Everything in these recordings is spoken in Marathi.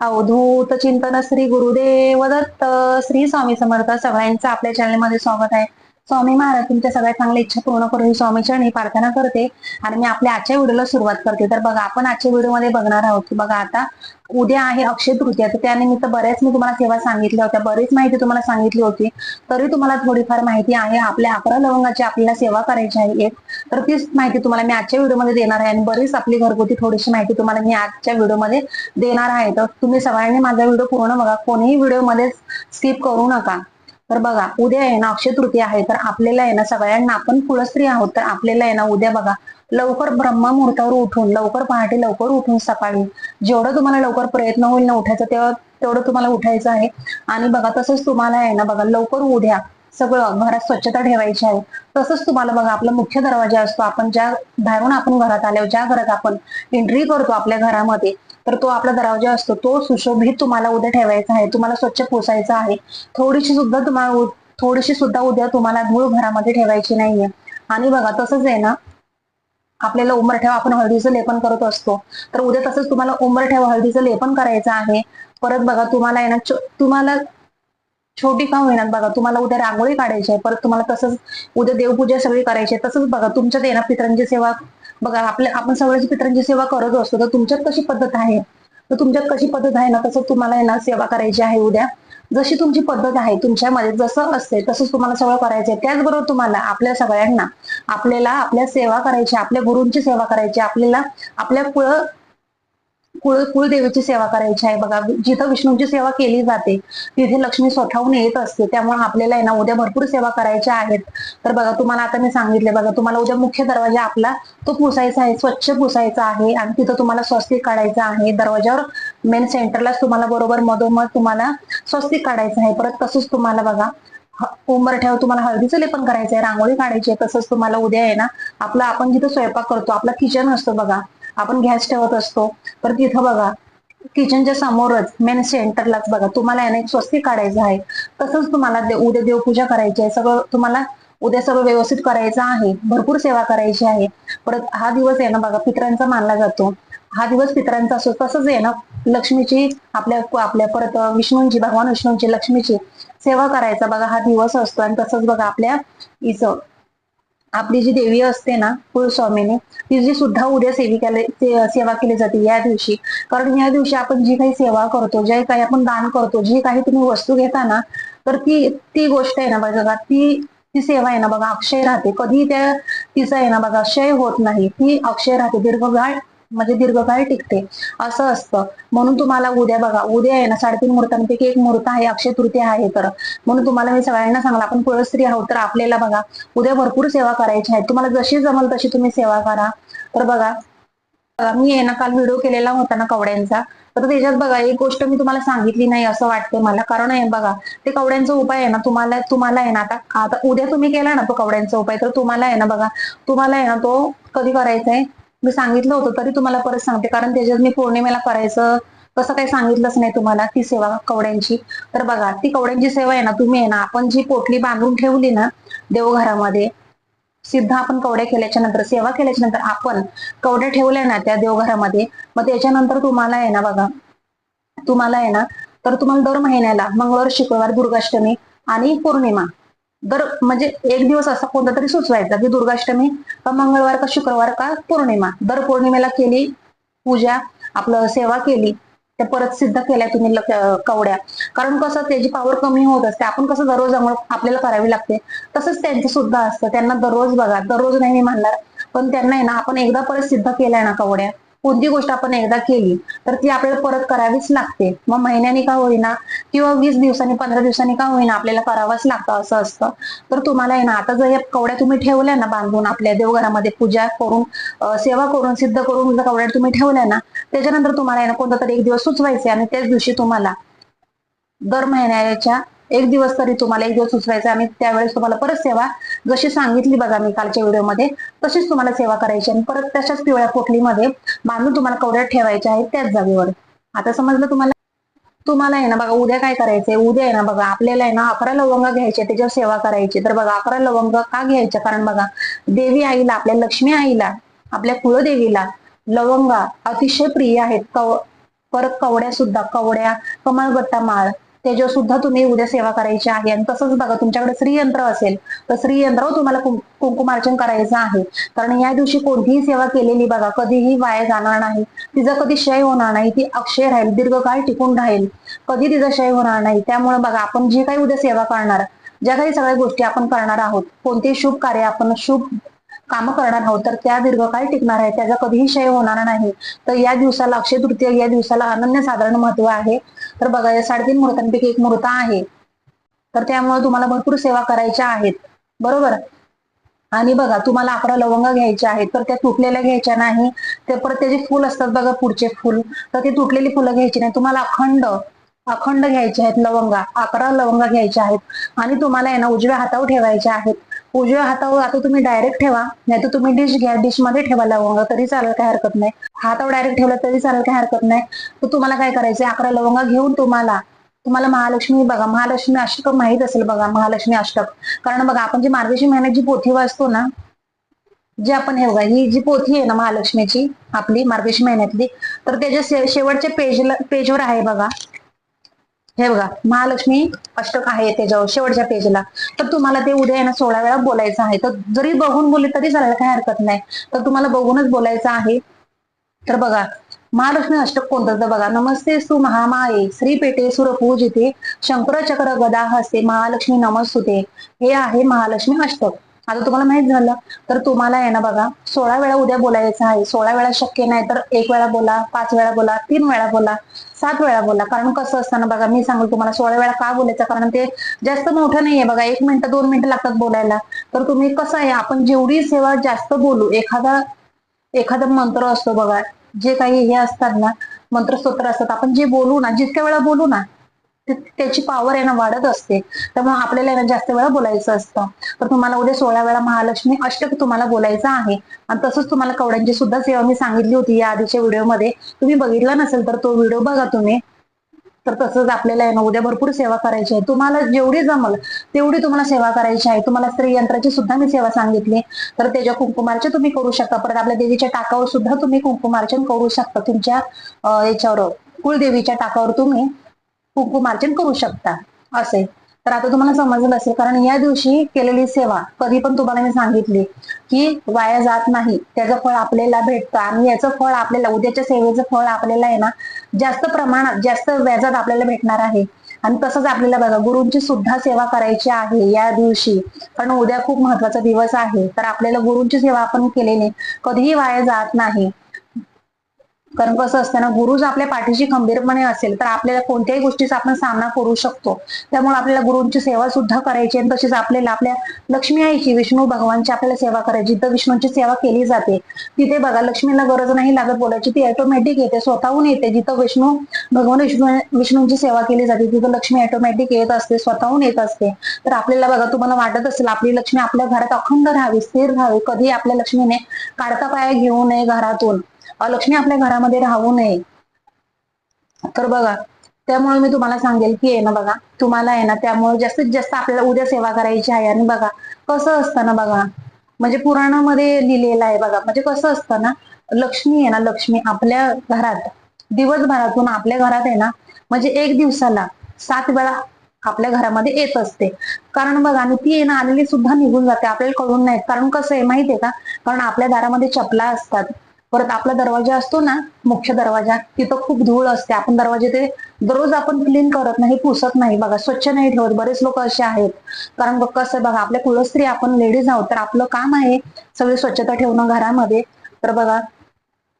अवधूत चिंतन श्री गुरुदेव दत्त श्री स्वामी समर्थ सगळ्यांचं आपल्या चॅनलमध्ये स्वागत आहे. स्वामी महाराज तुमच्या सगळ्या चांगल्या इच्छा पूर्ण करून स्वामी चरणी प्रार्थना करते. आणि मी आपल्या आजच्या व्हिडिओला सुरुवात करते. तर बघा आपण आजच्या व्हिडिओमध्ये बघणार आहोत की बघा आता उद्या आहे अक्षय तृतीया. तर त्यानिमित्त बऱ्याच मी तुम्हाला सेवा सांगितल्या होत्या. बरीच माहिती तुम्हाला सांगितली होती. तरी तुम्हाला थोडीफार माहिती आहे. आपल्या अकरा लवंगाची आपल्याला सेवा करायची आहे एक. तर तीच माहिती तुम्हाला मी आजच्या व्हिडिओमध्ये देणार आहे. आणि बरीच आपली घरगुती थोडीशी माहिती तुम्हाला मी आजच्या व्हिडिओमध्ये देणार आहे. तर तुम्ही सगळ्यांनी माझा व्हिडिओ पूर्ण बघा. कोणीही व्हिडिओमध्ये स्किप करू नका. तर बघा उद्या आहे ना अक्षय तृतीया आहे तर आपल्याला आहे ना सगळ्यांना आपण कुळस्त्री आहोत तर आपल्याला आहे ना उद्या बघा लवकर ब्रह्मा मुहूर्तावर उठून लवकर पहाटे लवकर उठून सकाळी जेवढं तुम्हाला लवकर प्रयत्न होईल ना उठायचं तेव्हा तेवढं तुम्हाला उठायचं आहे. आणि बघा तसंच तुम्हाला आहे ना बघा लवकर उद्या सगळं घरात स्वच्छता ठेवायची आहे. तसंच तुम्हाला बघा आपला मुख्य दरवाजा असतो आपण ज्या बाहेरून आपण घरात आल्यावर ज्या घरात आपण एंट्री करतो आपल्या घरामध्ये तर तो आपला दरवाजा असतो. तो सुशोभित तुम्हाला उद्या ठेवायचा आहे. तुम्हाला स्वच्छ पोसायचा आहे. थोडीशी सुद्धा तुम्हाला थोडीशी सुद्धा उद्या तुम्हाला धूळ घरामध्ये ठेवायची नाहीये. आणि बघा तसंच आहे ना? आपल्याला उंबरठ्यावर आपण हळदीचं लेपन करत असतो. तर उद्या तसंच तुम्हाला उंबरठ्यावर हळदीचं लेपन करायचं आहे. परत बघा तुम्हाला आहे ना तुम्हाला छोटी का होईना बघा तुम्हाला उद्या रांगोळी काढायची आहे. परत तुम्हाला तसंच उद्या देवपूजा सगळी करायची आहे. तसंच बघा तुमच्यात आहे ना पितरांची सेवा बघा आपल्या आपण सगळ्याची पित्रांची सेवा करत असतो तर तुमच्यात कशी पद्धत आहे? तर तुमच्यात कशी पद्धत आहे ना तसं तुम्हाला आहे ना सेवा करायची आहे उद्या. जशी तुमची पद्धत आहे तुमच्यामध्ये जसं असते तसंच तुम्हाला सगळं करायचं आहे त्याचबरोबर तुम्हाला आपल्या सगळ्यांना आपल्याला आपल्या सेवा करायची आपल्या गुरूंची सेवा करायची आपल्याला आपल्या कुळ कुळ कुळदेवीची सेवा करायची आहे. बघा जिथं विष्णूंची सेवा केली जाते तिथे लक्ष्मी स्वतःहून येत असते. त्यामुळे आपल्याला आहे ना उद्या भरपूर सेवा करायच्या आहेत. तर बघा तुम्हाला आता मी सांगितले बघा तुम्हाला उद्या मुख्य दरवाजा आपला तो पुसायचा आहे स्वच्छ पुसायचा आहे आणि तिथं तुम्हाला स्वस्तिक काढायचं आहे. दरवाजावर मेन सेंटरलाच तुम्हाला बरोबर मधोमध तुम्हाला स्वस्तिक काढायचं आहे. परत तसंच तुम्हाला बघा ह- उंबरठ्यावर तुम्हाला हळदीचं लेपन करायचं आहे रांगोळी काढायची आहे. तसंच तुम्हाला उद्या आहे ना आपला आपण जिथं स्वयंपाक करतो आपला किचन असतो बघा. आपण गॅस ठेवत असतो. तर तिथं बघा किचनच्या समोरच मेन सेंटरलाच बघा तुम्हाला याने एक स्वस्तिक काढायचं आहे. तसंच तुम्हाला दे- उद्या देवपूजा करायची आहे सगळं तुम्हाला उद्या सर्व व्यवस्थित करायचं आहे. भरपूर सेवा करायची आहे. परत हा दिवस आहे ना बघा पितरांचा मानला जातो. हा दिवस पितरांचा असतो तसंच आहे ना लक्ष्मीची आपल्या आपल्या परत विष्णूंची भगवान विष्णूंची लक्ष्मीची सेवा करायचा बघा हा दिवस असतो. आणि तसंच बघा आपल्या इथं आपली जी देवी असते ना कुलस्वामीने तिची सुद्धा उद्या सेविकाला सेवा केली जाते या दिवशी. कारण या दिवशी आपण जी काही सेवा करतो जे काही आपण दान करतो जी काही तुम्ही वस्तू घेता ना तर ती ती गोष्ट आहे ना बघा ती ती सेवा आहे ना बघा अक्षय राहते. कधी त्या तिचा आहे ना बघा क्षय होत नाही. ती अक्षय राहते. दीर्घकाळ म्हणजे दीर्घकाळ टिकते. असं असतं. म्हणून तुम्हाला उद्या बघा उद्या आहे ना साडेतीन मुहूर्तांपैकी एक मुहूर्त आहे अक्षय तृतीय आहे तर. म्हणून तुम्हाला मी सगळ्यांना सांगला आपण कुळस्त्री आहोत तर आपल्याला बघा उद्या भरपूर सेवा करायची आहे. तुम्हाला जशी जमल तशी तुम्ही सेवा करा. तर बघा मी आहे ना काल व्हिडिओ केलेला होता ना कवड्यांचा. तर त्याच्यात बघा एक गोष्ट मी तुम्हाला सांगितली नाही असं वाटते मला. कारण आहे बघा ते कवड्यांचा उपाय आहे ना तुम्हाला तुम्हाला आहे ना आता आता उद्या तुम्ही केला ना तो कवड्यांचा उपाय तर तुम्हाला आहे ना बघा तुम्हाला आहे ना तो कधी करायचा आहे मी सांगितलं होतं तरी तुम्हाला परत सांगते. कारण त्याच्यात मी पौर्णिमेला करायचं कसं काही सांगितलंच नाही तुम्हाला ती सेवा कवड्यांची. तर बघा ती कवड्यांची सेवा आहे ना तुम्ही आहे ना आपण जी पोटली बांधून ठेवली ना देवघरामध्ये सिद्ध आपण कवड्या केल्याच्यानंतर सेवा केल्याच्यानंतर आपण कवड्या ठेवल्या ना त्या देवघरामध्ये मग त्याच्यानंतर तुम्हाला आहे ना बघा तुम्हाला आहे ना तर तुम्हाला दर महिन्याला मंगळवार शुक्रवार दुर्गाष्टमी आणि पौर्णिमा दर म्हणजे एक दिवस असा कोणता तरी सुचवायचा की दुर्गाष्टमी का मंगळवार का शुक्रवार का पौर्णिमा. दर पौर्णिमेला केली पूजा आपलं सेवा केली त्या परत सिद्ध केल्या तुम्ही कवड्या. कारण कसं त्याची पावर कमी होत असते. आपण कसं दररोज आंघोळ आपल्याला करावी लागते. तसंच त्यांचं सुद्धा असतं. त्यांना दररोज बघा. दररोज नाही मी म्हणणार पण त्यांना आहे ना आपण एकदा परत सिद्ध केल्या ना कवड्या कोणती गोष्ट आपण एकदा केली तर ती आपल्याला परत करावीच लागते. मग महिन्यानी का होईना किंवा वीस दिवसांनी पंधरा दिवसांनी का होईना आपल्याला करावंच लागतं असं असतं. तर तुम्हाला आहे ना आता जर या कवड्या तुम्ही ठेवल्या ना बांधून आपल्या देवघरामध्ये पूजा करून सेवा करून सिद्ध करून जर कवड्या तुम्ही ठेवल्या ना त्याच्यानंतर तुम्हाला आहे ना कोणता तरी एक दिवस सुचवायचे आणि त्याच दिवशी तुम्हाला दर महिन्याच्या एक दिवस तरी तुम्हाला एक दिवस सुचवायचा आणि त्यावेळेस तुम्हाला परत सेवा जशी सांगितली बघा मी कालच्या व्हिडिओमध्ये तशीच तुम्हाला सेवा करायची आणि परत तशाच पिवळ्या पोटलीमध्ये बांधून तुम्हाला कवड्यात ठेवायच्या आहेत त्याच जागेवर. आता समजलं तुम्हाला? तुम्हाला आहे ना बघा उद्या काय करायचंय? उद्या आहे ना बघा आपल्याला आहे ना अकरा लवंग घ्यायचे त्याच्यावर सेवा करायची. तर बघा अकरा लवंग का घ्यायच्या? कारण बघा देवी आईला आपल्या लक्ष्मी आईला आपल्या कुळदेवीला लवंगा अतिशय प्रिय आहेत. कव परत कवड्या सुद्धा कवड्या कमळगट्टा माळ त्याच्यावर सुद्धा तुम्ही उद्या सेवा करायची आहे. आणि तसंच बघा तुमच्याकडे श्रीयंत्र असेल तर श्रीयंत्रावर हो तुम्हाला कुंकुमार्जन कुंकुमार्चन करायचं आहे. कारण या दिवशी कोणतीही सेवा केलेली बघा कधीही वाया जाणार नाही. तिचा कधी क्षय होणार नाही ती अक्षय राहील दीर्घकाळ टिकून राहील. कधी तिचा क्षय होणार नाही. त्यामुळे बघा आपण जी काही उद्या सेवा करणार ज्या काही सगळ्या गोष्टी आपण करणार आहोत कोणतेही शुभ कार्य आपण शुभ काम करणार आहोत तर त्या दीर्घकाळ टिकणार आहे त्याचा कधीही क्षय होणार नाही. तर या दिवसाला अक्षय तृतीय या दिवसाला अनन्य साधारण महत्त्व आहे. तर बघा या साडेतीन मुहूर्तांपैकी एक मुहूर्त आहे. तर त्यामुळे तुम्हाला भरपूर सेवा करायच्या आहेत. बरोबर? आणि बघा तुम्हाला अकरा लवंग घ्यायच्या आहेत तर त्या तुटलेल्या घ्यायच्या नाही. ते परत त्याचे फुल असतात बघा पुढचे फुल. तर ते तुटलेली फुलं घ्यायची नाही. तुम्हाला अखंड अखंड घ्यायचे आहेत लवंगा. अकरा लवंगा घ्यायच्या आहेत. आणि तुम्हाला आहे ना उजव्या हातावर ठेवायच्या आहेत. उजव्या हातावर आता तुम्ही डायरेक्ट ठेवा. नाही तर तुम्ही डिश घ्या डिशमध्ये ठेवा लवंग तरी चालेल काय हरकत नाही. हातावर डायरेक्ट ठेवलं तरी चालेल काय हरकत नाही. तर तुम्हाला काय करायचं अकरा लवंगा घेऊन तुम्हाला तुम्हाला महालक्ष्मी बघा. महालक्ष्मी अष्टक माहीत असेल बघा महालक्ष्मी अष्टक. कारण बघा आपण जी मार्गशी महिन्यात जी पोथी वाचतो ना जी आपण हे बघा ही जी पोथी आहे ना महालक्ष्मीची आपली मार्गशी महिन्यातली तर त्याच्या शेवटच्या पेजला पेजवर आहे बघा. हे बघा महालक्ष्मी अष्टक आहे त्याच्यावर शेवटच्या पेजला तर तुम्हाला ते उद्या यांना सोळा वेळा बोलायचं आहे. तर जरी बघून बोलले तरी चालायला काही हरकत नाही. तर तुम्हाला बघूनच बोलायचं आहे. तर बघा महालक्ष्मी अष्टक कोणतं? तर बघा नमस्ते सु महामाये श्री पेटे शंकर चक्र गदा हस्ते महालक्ष्मी नमस्तुते. हे आहे महालक्ष्मी अष्टक. आता तुम्हाला माहीत झालं तर तुम्हाला आहे ना बघा सोळा वेळा उद्या बोलायचं आहे. सोळा वेळा शक्य नाही तर एक वेळा बोला पाच वेळा बोला तीन वेळा बोला सात वेळा बोला. कारण कसं असताना बघा मी सांगेल तुम्हाला सोळा वेळा का बोलायचं? कारण ते जास्त मोठं नाहीये बघा एक मिनिट दोन मिनिटं लागतात बोलायला. तर तुम्ही कसं आहे आपण जेवढी सेवा जास्त बोलू एखादा एखादा मंत्र असतो बघा जे काही हे असतात ना मंत्रस्तोत्र असतात आपण जे बोलू ना जितक्या वेळा बोलू ना त्याची पॉवर आहे ना वाढत असते. त्यामुळे आपल्याला ना जास्त वेळा बोलायचं असतं. तर तुम्हाला उद्या सोळा वेळा महालक्ष्मी अष्टक तुम्हाला बोलायचं आहे. आणि तसंच तुम्हाला कवड्यांची सुद्धा सेवा मी सांगितली होती या आधीच्या व्हिडिओमध्ये तुम्ही बघितला नसेल तर तो व्हिडिओ बघा तुम्ही. तर तसंच आपल्याला आहे ना उद्या भरपूर सेवा करायची आहे. तुम्हाला जेवढी जमल तेवढी तुम्हाला सेवा करायची आहे. तुम्हाला स्त्री यंत्राची सुद्धा मी सेवा सांगितली. तर त्याच्या कुंकुमार्चन तुम्ही करू शकता. परत आपल्या देवीच्या टाकावर सुद्धा तुम्ही कुंकुमार्चन करू शकता तुमच्या याच्यावर. कुलदेवीच्या टाकावर तुम्ही कुंकुमार्चन करू शकता. असे. तर आता तुम्हाला समजलं असेल कारण या दिवशी केलेली सेवा कधी पण तुम्हाला मी सांगितली की वाया जात नाही. त्याचं फळ आपल्याला भेटतं आणि याचं फळ आपल्याला उद्याच्या सेवेचं फळ आपल्याला आहे ना जास्त प्रमाणात जास्त व्याजात आपल्याला भेटणार आहे. आणि तसंच आपल्याला बघा गुरुंची सुद्धा सेवा करायची आहे या दिवशी. कारण उद्या खूप महत्त्वाचा दिवस आहे. तर आपल्याला गुरुंची सेवा आपण केलेली कधीही वाया जात नाही. कारण कसं असतं ना गुरु जर आपल्या पाठीशी खंबीरपणे असेल तर आपल्याला कोणत्याही गोष्टीचा आपण सामना करू शकतो. त्यामुळे आपल्याला गुरुंची सेवा सुद्धा करायची आणि तशीच आपल्याला आपल्या लक्ष्मी आईची विष्णू भगवानची आपल्याला सेवा करायची. जिथं विष्णूंची सेवा केली जाते तिथे बघा लक्ष्मीला गरज नाही लागत बोलायची. ती ऑटोमॅटिक येते स्वतःहून येते. जिथं विष्णू भगवान विष्णू विष्णूंची सेवा केली जाते तिथं लक्ष्मी ऑटोमॅटिक येत असते स्वतःहून येत असते. तर आपल्याला बघा तुम्हाला वाटत असेल आपली लक्ष्मी आपल्या घरात अखंड राहावी स्थिर राहावी. कधी आपल्या लक्ष्मीने काढता पाया घेऊ नये घरातून. लक्ष्मी आपल्या घरामध्ये राहू नये. तर बघा त्यामुळे मी तुम्हाला सांगेल की आहे ना बघा तुम्हाला आहे ना त्यामुळे जास्तीत जास्त आपल्याला उद्या सेवा करायची आहे. आणि बघा कसं असतं ना बघा म्हणजे पुराणामध्ये लिहिलेलं आहे बघा म्हणजे कसं असतं ना लक्ष्मी आहे ना लक्ष्मी आपल्या घरात दिवसभरातून आपल्या घरात आहे ना म्हणजे एक दिवसाला सात वेळा आपल्या घरामध्ये येत असते. कारण बघा आणि ती येणं ना आलेली सुद्धा निघून जाते आपल्याला कळून नाही. कारण कसं आहे माहितीये का? कारण आपल्या दारामध्ये चपला असतात. परत आपला दरवाजा असतो ना मुख्य दरवाजा तिथं खूप धूळ असते. आपण दरवाजे ते दररोज आपण क्लीन करत नाही पुसत नाही. बघा स्वच्छ नाही ठेवत. बरेच लोक असे आहेत. कारण बघ कसं आहे बघा आपल्या कुलस्त्री आपण लेडीज आहोत तर आपलं काम आहे सगळी स्वच्छता ठेवणं घरामध्ये. तर बघा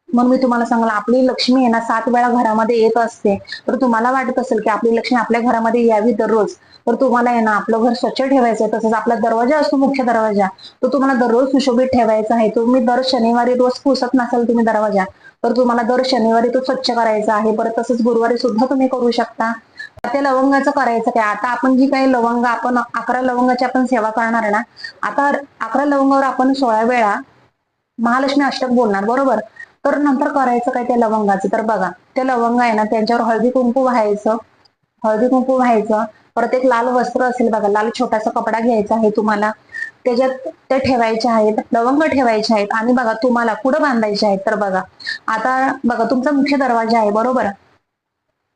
म्हणून मी तुम्हाला सांगला आपली लक्ष्मी आहे ना सात वेळा घरामध्ये येत असते. तर तुम्हाला वाटत असेल की आपली लक्ष्मी आपल्या घरामध्ये यावी दररोज. तर तुम्हाला आहे ना आपलं घर स्वच्छ ठेवायचं आहे तसंच आपला दरवाजा असतो मुख्य दरवाजा. तो तुम्हाला दररोज सुशोभित ठेवायचा आहे. तुम्ही दर शनिवारी रोज पुसत नसाल तुम्ही दरवाजा तर तुम्हाला दर शनिवारी तो स्वच्छ करायचा आहे. परत तसंच गुरुवारी सुद्धा तुम्ही करू शकता. त्या लवंगाचं करायचं काय? आता आपण जी काही लवंग आपण अकरा लवंगाची आपण सेवा करणार आहे ना आता अकरा लवंगावर आपण सोळा वेळा महालक्ष्मी अष्टक बोलणार बरोबर? तर नंतर करायचं काय त्या लवंगाचं? तर बघा ते लवंग आहे ना त्यांच्यावर हळदी कुंकू व्हायचं हळदी कुंकू व्हायचं. परत एक लाल वस्त्र असेल बघा लाल छोटासा कपडा घ्यायचा आहे तुम्हाला. त्याच्यात ते ठेवायचे आहेत लवंग ठेवायचे आहेत आणि बघा तुम्हाला कुठं बांधायचे आहेत तर बघा. आता बघा तुमचा मुख्य दरवाजा आहे बरोबर?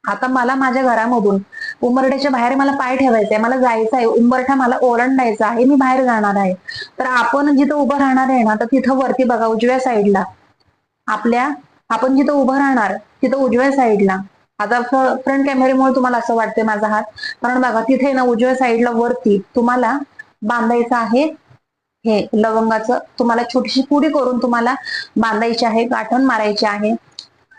आता मला माझ्या घरामधून उंबरठ्याच्या बाहेर मला पाय ठेवायचा आहे मला जायचं आहे उंबरठा मला ओलांडायचा आहे मी बाहेर जाणार आहे. तर आपण जिथं उभं राहणार आहे ना तर तिथं वरती बघा उजव्या साईडला आपल्या आपण जिथं उभं राहणार तिथं उजव्या साईडला आता फ्रंट कॅमेऱ्यामुळे तुम्हाला असं वाटतंय माझा हात. कारण बघा तिथे ना उजव्या साईडला वरती तुम्हाला बांधायचं आहे. हे लवंगाचं तुम्हाला छोटीशी पुडी करून तुम्हाला बांधायची आहे गाठण मारायची आहे.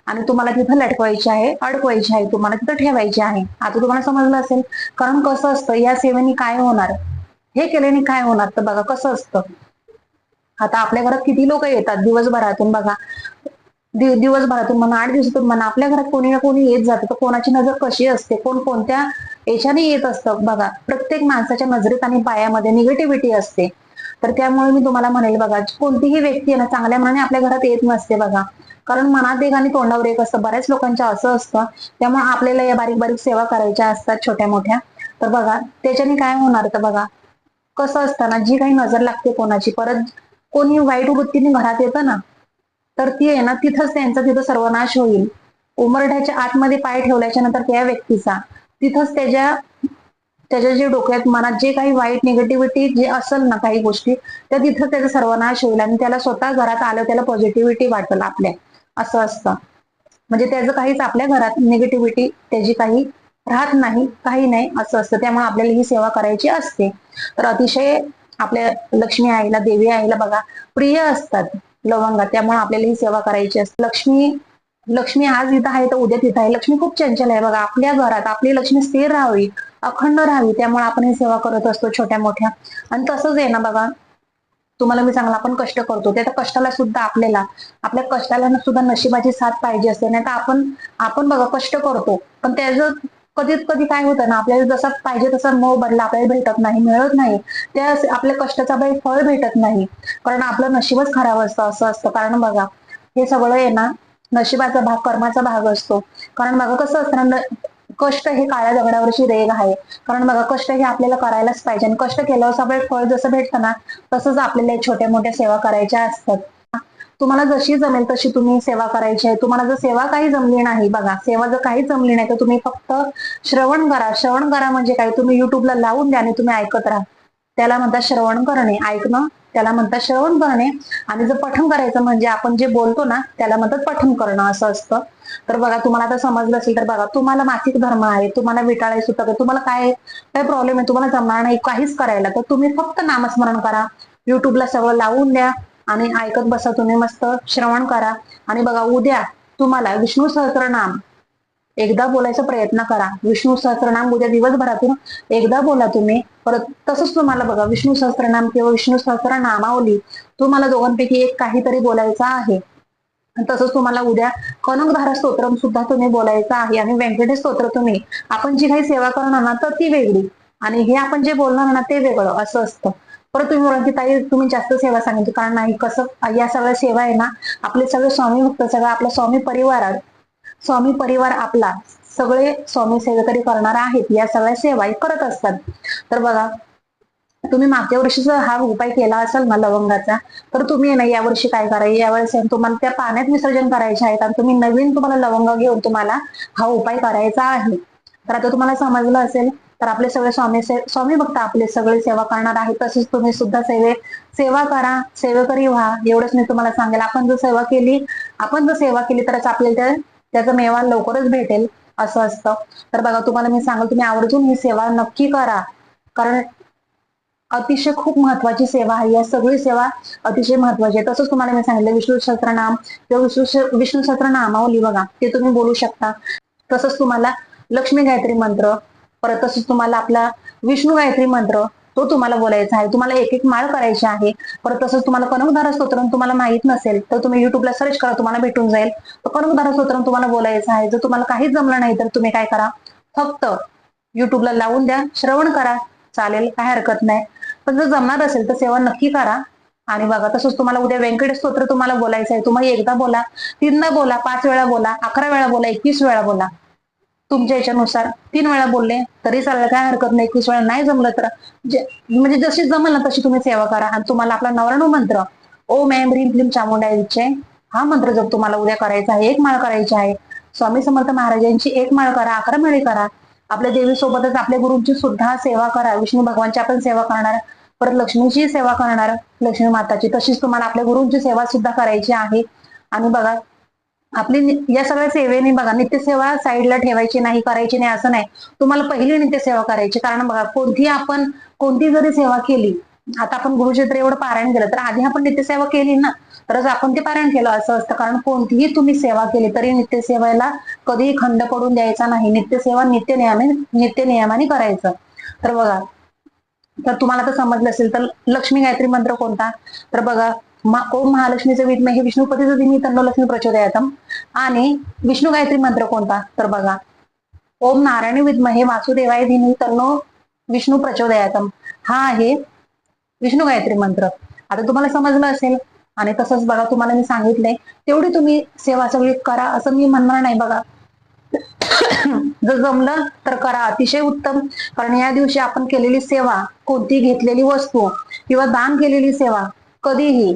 आणि तुम्हाला तिथं लटकवायची आहे अडकवायची आहे तुम्हाला तिथं ठेवायची आहे. आता तुम्हाला समजलं असेल कारण कसं असतं या सेवेने काय होणार? हे केल्याने काय होणार? तर बघा कसं असतं? आता आपल्या घरात किती लोक येतात दिवसभरातून बघा. दिवसभरातून म्हणा आठ दिवसातून म्हणा आपल्या घरात कोणी ना कोणी येत जातं. तर कोणाची नजर कशी असते? कोण कोणत्या याच्याने येत असतं? बघा प्रत्येक माणसाच्या नजरेत आणि पायामध्ये निगेटिव्हिटी असते. तर त्यामुळे मी तुम्हाला म्हणेल बघा कोणतीही व्यक्ती आहे ना चांगल्या मनाने आपल्या घरात येत नसते बघा. कारण मनात एक आणि तोंडावर एक असतं. बऱ्याच लोकांच्या असं असतं. त्यामुळे आपल्याला या बारीक बारीक सेवा करायच्या असतात छोट्या मोठ्या. तर बघा त्याच्याने काय होणार? तर बघा कसं असतं ना जी काही नजर लागते कोणाची परत कोणी वाईट वृत्तीने घरात येतं ना तर ती आहे ना तिथंच त्यांचा तिथं सर्वनाश होईल. उमरठ्याच्या आतमध्ये पाय ठेवल्याच्या नंतर त्या व्यक्तीचा तिथंच त्याच्या त्याच्या जे डोक्यात मनात जे काही वाईट निगेटिव्हिटी जे असेल ना काही गोष्टी त्या तिथं त्याचा सर्वनाश होईल आणि त्याला स्वतः घरात आलं त्याला पॉझिटिव्हिटी वाटेल आपल्या. असं असतं. म्हणजे त्याचं काहीच आपल्या घरात निगेटिव्हिटी त्याची काही राहत नाही काही नाही असं असतं. त्यामुळे आपल्याला ही सेवा करायची असते. तर अतिशय आपल्या लक्ष्मी आईला देवी आईला बघा प्रिय असतात. लवंगा त्यामुळे आपल्याला ही सेवा करायची असते. लक्ष्मी लक्ष्मी आज इथं आहे तर उद्या तिथं आहे. लक्ष्मी खूप चंचल आहे बघा. आपल्या घरात आपली लक्ष्मी स्थिर राहावी अखंड राहावी त्यामुळे आपण ही सेवा करत असतो छोट्या मोठ्या आणि तसंच आहे ना बघा तुम्हाला मी चांगला आपण कष्ट करतो. त्या कष्टाला सुद्धा आपल्याला आपल्या कष्टाला ना सुद्धा नशिबाची साथ पाहिजे असते. नाही तर आपण आपण बघा कष्ट करतो. पण त्याचं कधी कधी काय होतं ना आपल्याला जसा पाहिजे तसा मोह बदला आपल्याला भेटत नाही मिळत नाही त्या आपल्या कष्टाचा काही फळ भेटत नाही. कारण आपलं नशीबच खराब असतं असं असतं. कारण बघा हे सगळं आहे ना नशिबाचा भाग कर्माचा भाग असतो. कारण बघा कसं असतं ना कष्ट हे काळ्या दगडावरची रेग आहे. कारण बघा कष्ट हे आपल्याला करायलाच पाहिजे. आणि कष्ट केल्यावर आपल्याला फळ जसं भेटतं ना तसंच आपल्याला छोट्या मोठ्या सेवा करायच्या असतात. तुम्हाला जशी जमेल तशी तुम्ही सेवा करायची आहे. तुम्हाला जर सेवा काही जमली नाही बघा सेवा जर काही जमली नाही तर तुम्ही फक्त श्रवण करा. श्रवण करा म्हणजे काय? तुम्ही युट्यूबला लावून द्या आणि तुम्ही ऐकत राहा. त्याला म्हणतात श्रवण करणे. ऐकणं त्याला म्हणतात श्रवण करणे. आणि जर पठण करायचं म्हणजे आपण जे बोलतो ना त्याला म्हणतात पठण करणं असं असतं. तर बघा तुम्हाला आता समजलं असेल तर बघा तुम्हाला मासिक धर्म आहे तुम्हाला विटाळे सुतक आहे तुम्हाला काय काय प्रॉब्लेम आहे? तुम्हाला जमणार नाही काहीच करायला. तर तुम्ही फक्त नामस्मरण करा. युट्यूबला सगळं लावून द्या. आणि ऐकत बसा तुम्ही मस्त. श्रवण करा. आणि बघा उद्या तुम्हाला विष्णू सहस्रनाम एकदा बोलायचा प्रयत्न करा. विष्णू सहस्रनाम उद्या दिवसभरातून एकदा बोला तुम्ही. परत तसंच तुम्हाला बघा विष्णू सहस्रनाम किंवा विष्णू सहस्रनामावली तुम्हाला दोघांपैकी एक काहीतरी बोलायचं आहे. तसंच तुम्हाला उद्या कनकधारा स्तोत्र सुद्धा तुम्ही बोलायचं आहे. आणि व्यंकटेश स्तोत्र तुम्ही आपण जी काही सेवा करणार ना तर ती वेगळी. आणि हे आपण जे बोलणार ना ते वेगळं. असं असतं. परत तुम्ही म्हणाल की ताई तुम्ही जास्त सेवा सांगितली. कारण नाही कसं या सगळ्या सेवा आहे ना आपले सगळे स्वामी भक्त सगळं आपला स्वामी परिवार स्वामी परिवार आपला. सगळे स्वामी सेवेकरी करणार आहेत. या सगळ्या सेवा करत असतात. तर बघा तुम्ही मागच्या वर्षीचा हा उपाय केला असेल ना लवंगाचा तर तुम्ही आहे ना यावर्षी काय करायचं? यावेळेस तुम्हाला त्या पाण्यात विसर्जन करायचे आहेत आणि तुम्ही नवीन तुम्हाला लवंग घेऊन तुम्हाला हा उपाय करायचा आहे. तर आता तुम्हाला समजलं असेल तर आपले सगळे स्वामी से- स्वामी भक्त आपले सगळे सेवा करणार आहेत तसेच तुम्ही सुद्धा सेवे सेवा करा. सेवेकरी व्हा. एवढंच मी तुम्हाला सांगेल. आपण जर सेवा केली आपण जर सेवा केली तरच आपल्याला त्याचा मेवा लवकरच भेटेल असं असतं. तर बघा तुम्हाला मी सांगेल तुम्ही आवर्जून ही सेवा नक्की करा. कारण अतिशय खूप महत्वाची सेवा आहे. या सगळी सेवा अतिशय महत्वाची आहे. तसंच तुम्हाला मी सांगितलं विष्णू सहस्त्रनाम किंवा विष्णू विष्णू सहस्त्र नामावली बघा ते तुम्ही बोलू शकता. तसंच तुम्हाला लक्ष्मी गायत्री मंत्र परत तसंच तुम्हाला आपला विष्णू गायत्री मंत्र तो तुम्हाला बोलायचा आहे. तुम्हाला एक एक माळ करायची आहे. परत तसंच तुम्हाला कनकधारा स्तोत्रम तुम्हाला माहीत नसेल तर तुम्ही युट्यूबला सर्च करा तुम्हाला भेटून जाईल. तर कनकधारा स्तोत्रम तुम्हाला बोलायचं आहे. जर तुम्हाला काहीच जमलं नाही तर तुम्ही काय करा फक्त युट्यूबला लावून द्या. श्रवण करा. चालेल काय हरकत नाही. पण जर जमणार असेल तर सेवा नक्की करा. आणि बघा तसंच तुम्हाला उद्या व्यंकटेश स्तोत्र तुम्हाला बोलायचं आहे. तुम्हाला एकदा बोला तीनदा बोला पाच वेळा बोला अकरा वेळा बोला एकवीस वेळा बोला. तुमच्या याच्यानुसार तीन वेळा बोलले तरी चालेल काय हरकत नाही. एकवीस वेळा नाही जमलं तर म्हणजे जशी जमल ना तशी तुम्ही सेवा करा. आणि तुम्हाला आपला नवरणू मंत्र ओम मॅम ह्रीम क्लीम चामुंडा इच्छे हा मंत्र जर तुम्हाला उद्या करायचा आहे एक माळ करायची आहे. स्वामी समर्थ महाराजांची एक माळ करा अकरा माळी करा. आपल्या देवी सोबतच आपल्या गुरुंची सुद्धा सेवा करा. विष्णू भगवानची आपण सेवा करणार परत लक्ष्मीची सेवा करणार लक्ष्मी माताची. तशीच तुम्हाला आपल्या गुरुंची सेवा सुद्धा करायची आहे. आणि बघा आपली या सगळ्या सेवेने बघा नित्यसेवा साईडला ठेवायची नाही करायची नाही असं नाही. तुम्हाला पहिली नित्यसेवा करायची. कारण बघा कोणती आपण कोणती जरी सेवा केली आता आपण गुरुक्षेत्र एवढं पारायण केलं तर आधी आपण नित्यसेवा केली ना? तरच आपण ते पारायण केलं असं असतं. कारण कोणतीही तुम्ही सेवा केली तरी नित्यसेवेला कधीही खंड पडून द्यायचा नाही. नित्यसेवा नित्य नियमाने नित्य नियमाने करायचं. तर बघा तर तुम्हाला तर समजलं असेल तर लक्ष्मी गायत्री मंत्र कोणता? तर बघा मा- ओम महालक्ष्मीचं विद्महे विष्णुपतीचं दिनी तन्नो लक्ष्मी प्रचोदयातम. आणि विष्णू गायत्री मंत्र कोणता? तर बघा ओम नारायणी विद्महे वासुदेवाय धीनी तन्नो विष्णू प्रचोदयातम. हा आहे विष्णू गायत्री मंत्र. आता तुम्हाला समजलं असेल आणि तसंच बघा तुम्हाला मी सांगितलंय तेवढी तुम्ही सेवा सगळी करा असं मी म्हणणार नाही बघा. जर जमलं तर करा अतिशय उत्तम. कारण या दिवशी आपण केलेली सेवा कोणती घेतलेली वस्तू किंवा दान केलेली सेवा कधीही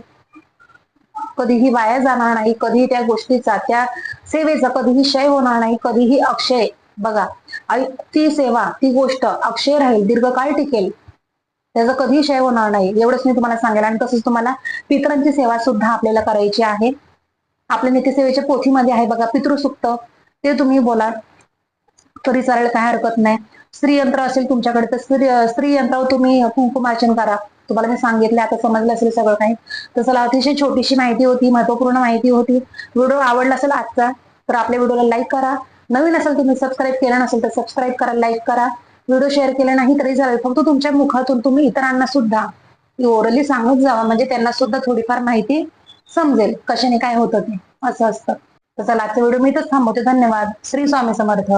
कधीही वाया जाणार नाही कधीही त्या गोष्टीचा त्या सेवेचा कधीही क्षय होणार नाही कधीही अक्षय. बघा आई- ती सेवा ती गोष्ट अक्षय राहील दीर्घकाळ टिकेल. त्याचा कधीही क्षय होणार नाही. एवढंच मी तुम्हाला सांगेल आणि तसंच तुम्हाला पितरांची सेवा सुद्धा आपल्याला करायची आहे. आपल्या नित्यसेवेच्या पोथीमध्ये आहे बघा पितृसुक्त. ते तुम्ही बोला. तरी चालेल काय हरकत नाही. स्त्रीयंत्र असेल तुमच्याकडे तर स्त्री स्त्रीयंत्रावर तुम्ही कुंकुमार्चन करा. तुम्हाला मी सांगितलं आता समजलं असेल सगळं काही. तर चला अतिशय छोटीशी माहिती होती महत्त्वपूर्ण माहिती होती. व्हिडिओ आवडला असेल आजचा तर आपल्या व्हिडिओला लाईक करा. नवीन असेल तुम्ही सबस्क्राईब केलं नसेल तर सबस्क्राईब करा लाईक करा. व्हिडिओ शेअर केला नाही तरी चालेल. फक्त तुमच्या मुखातून तुम्ही इतरांना सुद्धा ओरली सांगत जावा. म्हणजे त्यांना सुद्धा थोडीफार माहिती समजेल कशाने काय होतं ते. असं असतं. तर चला आजचा व्हिडिओ मी इथंच थांबवते. धन्यवाद. श्री स्वामी समर्थ.